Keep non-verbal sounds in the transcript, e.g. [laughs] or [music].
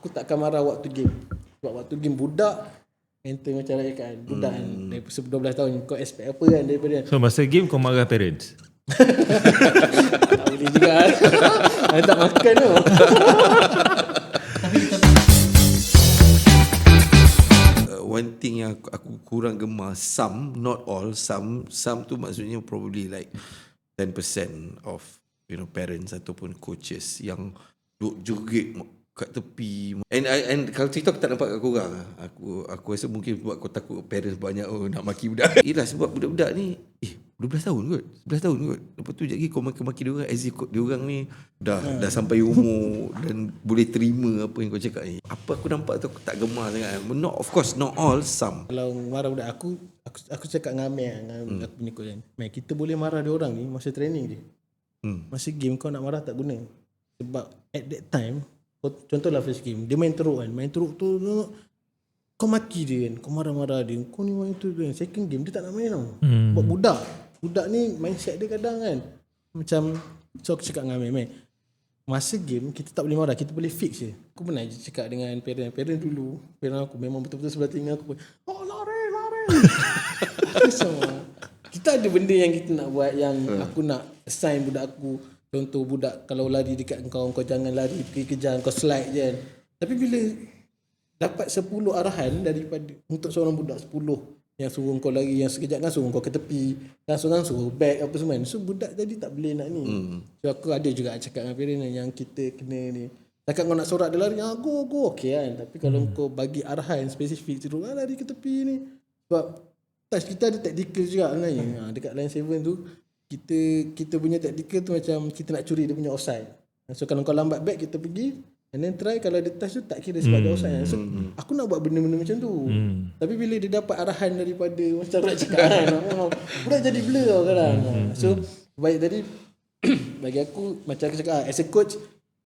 aku takkan marah waktu game. Sebab waktu game budak mental macam cakap kan. Budak kan. Dari 12 tahun kau expect apa kan daripada So masa game kau marah parents. tak boleh juga [laughs] kan. Tak makan tu. uh, one thing yang aku, aku kurang gemar some not all some some tu maksudnya probably like 10% of you know parents ataupun coaches yang duk joget kat tepi and I, and kalau cerita aku tak nampak kat korang aku aku rasa mungkin sebab kau takut parents banyak oh nak maki budak [laughs] Yelah sebab budak-budak ni eh 12 tahun kot 11 tahun kot lepas tu lagi kau maki-maki dia orang as if dia orang ni dah dah sampai umur [laughs] dan boleh terima apa yang kau cakap ni apa aku nampak tu aku tak gemar sangat not of course not all some Kalau marah budak aku aku aku cakap dengan Amir dengan hmm. aku punya coach kan. Man, kita boleh marah dia orang ni masa training je. Hmm. Masa game kau nak marah tak guna. Sebab at that time contohlah first game dia main teruk kan. Main teruk tu kau maki dia kan. Kau marah-marah dia. Kau ni main tu kan. Second game dia tak nak main tau. Hmm. Buat budak. Budak ni mindset dia kadang kan. Macam so aku cakap dengan Amir, Masa game kita tak boleh marah, kita boleh fix je. Aku pernah je cakap dengan parent, parent dulu, parent aku memang betul-betul sebelah telinga aku pun, oh lari, lari. [laughs] so, kita ada benda yang kita nak buat yang aku nak assign budak aku. Contoh budak kalau lari dekat kau, kau jangan lari pergi kejar, kau slide je kan. Tapi bila dapat 10 arahan daripada untuk seorang budak 10 yang suruh kau lari yang sekejap kan suruh kau ke tepi dan seorang suruh back apa semua kan. so budak jadi tak boleh nak ni hmm. so aku ada juga cakap dengan parent yang kita kena ni Cakap kau nak sorak dia lari, ah, go, go, okay kan. Tapi kalau hmm. kau bagi arahan spesifik, suruh ah, lari ke tepi ni. Sebab touch kita ada tactical juga sebenarnya. Ha, dekat line 7 tu, kita kita punya tactical tu macam kita nak curi dia punya offside. So kalau kau lambat back, kita pergi. And then try kalau dia touch tu tak kira sebab dia offside. So aku nak buat benda-benda macam tu. Tapi bila dia dapat arahan daripada macam Rat cakap kan. [laughs] Budak jadi blur kadang. So baik tadi [clears throat] bagi aku macam aku cakap ah, as a coach